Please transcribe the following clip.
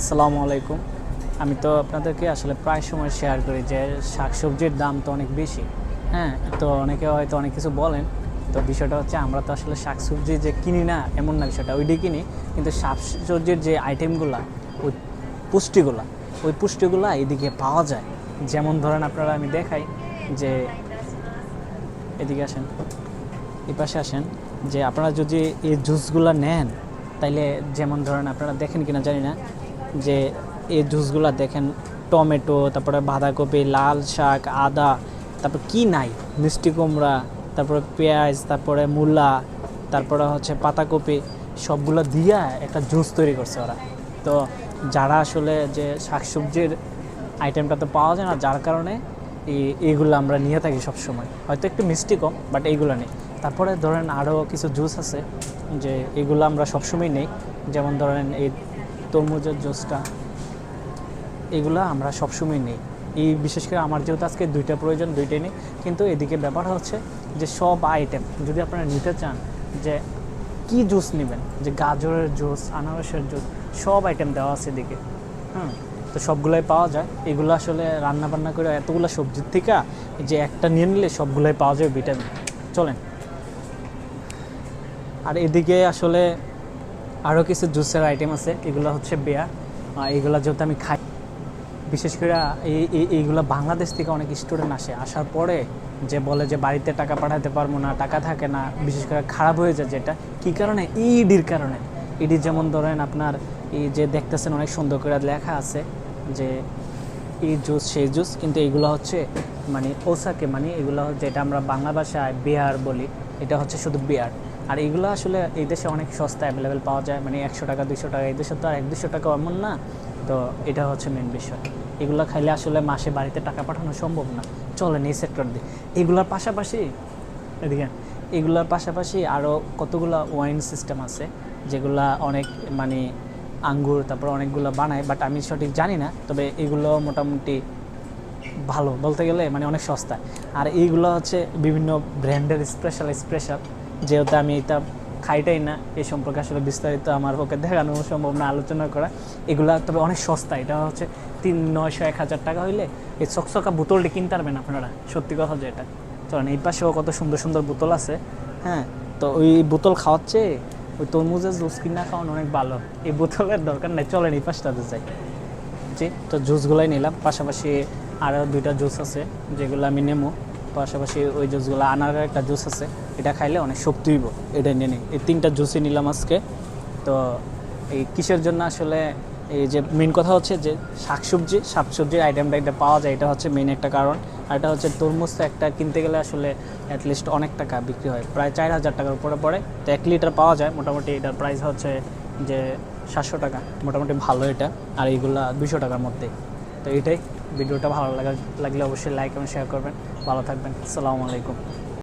আসসালামু আলাইকুম। আমি তো আপনাদেরকে আসলে প্রায় সময় শেয়ার করি যে শাকসবজির দাম তো অনেক বেশি হ্যাঁ? তো অনেকে হয়তো অনেক কিছু বলেন। তো বিষয়টা হচ্ছে আমরা তো আসলে শাকসবজি যে কিনি না, এমন না বিষয়টা। ওইটাই কিনি, কিন্তু শাকসবজির যে আইটেমগুলা ওই পুষ্টিগুলা ওই পুষ্টিগুলা এদিকে পাওয়া যায়। যেমন ধরেন আপনারা আমি দেখাই যে এদিকে আসেন, এই পাশে আসেন যে আপনারা যদি এই জুসগুলো নেন, তাইলে যেমন ধরেন আপনারা দেখেন কিনা জানি না যে এই জুসগুলো দেখেন, টমেটো, তারপরে বাঁধাকপি, লাল শাক, আদা, তারপর কি নাই? মিষ্টি কুমড়া, তারপরে পেঁয়াজ, তারপরে মূলা, তারপরে হচ্ছে পাতাকপি, সবগুলো দিয়া একটা জুস তৈরি করছে ওরা। তো যারা আসলে যে শাকসবজির আইটেমটা তো পাওয়া যায় না, যার কারণে এই এইগুলো আমরা নিয়ে থাকি সবসময়। হয়তো একটু মিষ্টি কম বাট এইগুলো নেই। তারপরে ধরেন আরও কিছু জুস আছে, যে এগুলো আমরা সবসময় নেই। যেমন ধরেন এই তরমুজের জুসটা, এগুলো আমরা সবসময় নেই। এই বিশেষ করে আমার যেহেতু আজকে দুইটা প্রয়োজন, দুইটাই নেই, কিন্তু এদিকে ব্যাপার হচ্ছে যে সব আইটেম যদি আপনারা নিতে চান যে কি জুস নেবেন, যে গাজরের জুস, আনারসের জুস, সব আইটেম দেওয়া আছে এদিকে। হ্যাঁ তো সবগুলোই পাওয়া যায়। এগুলো আসলে রান্না বান্না করে এতগুলো সবজির থেকে যে একটা নিয়ে নিলে সবগুলোই পাওয়া যায় ভিটামিন চলেন। আর এদিকে আসলে আরও কিছু জুসের আইটেম আছে, এগুলো হচ্ছে বেয়ার এগুলো যেহেতু আমি খাই, বিশেষ করে এই, এই- এইগুলো বাংলাদেশ থেকে অনেক স্টুডেন্ট আসে, আসার পরে যে বলে যে বাড়িতে টাকা পাঠাতে পারব না, টাকা থাকে না, বিশেষ করে খারাপ হয়ে যায় যেটা, কী কারণে? ইডির কারণে। ইডি যেমন ধরেন আপনার এই যে দেখতেছেন অনেক সুন্দর করে লেখা আছে যে এই জুস সেই জুস কিন্তু এইগুলো হচ্ছে মানে ওসাকে মানে এগুলো যেটা আমরা বাংলা ভাষায় বেয়ার বলি, এটা হচ্ছে শুধু বেয়ার আর এগুলো আসলে এই দেশে অনেক সস্তা অ্যাভেলেবেল পাওয়া যায়। মানে একশো টাকা দুশো টাকা, এই দেশে তো আর এক দুশো টাকা এমন না। তো এটা হচ্ছে মেন বিষয়। এগুলো খাইলে আসলে মাসে বাড়িতে টাকা পাঠানো সম্ভব না। চলেন এই সেক্টর দিয়ে। এগুলোর পাশাপাশি, এদিকে, এগুলোর পাশাপাশি আরও কতগুলো ওয়াইন সিস্টেম আছে, যেগুলা অনেক মানে আঙ্গুর, তারপর অনেকগুলো বানায় বাট আমি সঠিক জানি না। তবে এগুলো মোটামুটি ভালো বলতে গেলে মানে অনেক সস্তা আর এইগুলো হচ্ছে বিভিন্ন ব্র্যান্ডের স্পেশাল স্পেশাল যেহেতু আমি এটা খাইটাই না এই সম্পর্কে আসলে বিস্তারিত আমার পক্ষে দেখানো সম্ভব না, আলোচনা করা। এগুলা তবে অনেক সস্তা, এটা হচ্ছে তিন, নয়শো, এক হাজার টাকা হইলে এই চকচকা বোতলটি কিনতে পারবেন আপনারা, সত্যি কথা যে যেটা। চলেন এই পাশেও কত সুন্দর সুন্দর বোতল আছে হ্যাঁ? তো ওই বোতল খাওয়াচ্ছে ওই তরমুজের জুস কিনা খাওয়ানো অনেক ভালো। এই বোতলের দরকার নেই, চলেন এই পাশটাতে যাই। জি, তো জুসগুলাই নিলাম, পাশাপাশি আরও দুইটা জুস আছে, যেগুলো আমি নেব পাশাপাশি ওই জুসগুলো আনার একটা জুস আছে। এটা খাইলে অনেক শক্তি হইব এটা নিয়ে নিই। এই তিনটা জুসই নিলাম আজকে। তো এই কিসের জন্য আসলে এই যে মেন কথা হচ্ছে যে শাকসবজি, শাকসবজির আইটেমটা এটা পাওয়া যায়, এটা হচ্ছে মেন একটা কারণ। আর এটা হচ্ছে তরমুজ একটা কিনতে গেলে আসলে অ্যাটলিস্ট অনেক টাকা বিক্রি হয়, প্রায় চার হাজার টাকার উপরে পড়ে। তো এক লিটার পাওয়া যায়, মোটামুটি এটার প্রাইস হচ্ছে যে সাতশো টাকা, মোটামুটি ভালো এটা। আর এইগুলা দুশো টাকার মধ্যে। তো এটাই। ভিডিওটা ভালো লাগা, লাগলে অবশ্যই লাইক এবং শেয়ার করবেন। ভালো থাকবেন। আসসালামু আলাইকুম।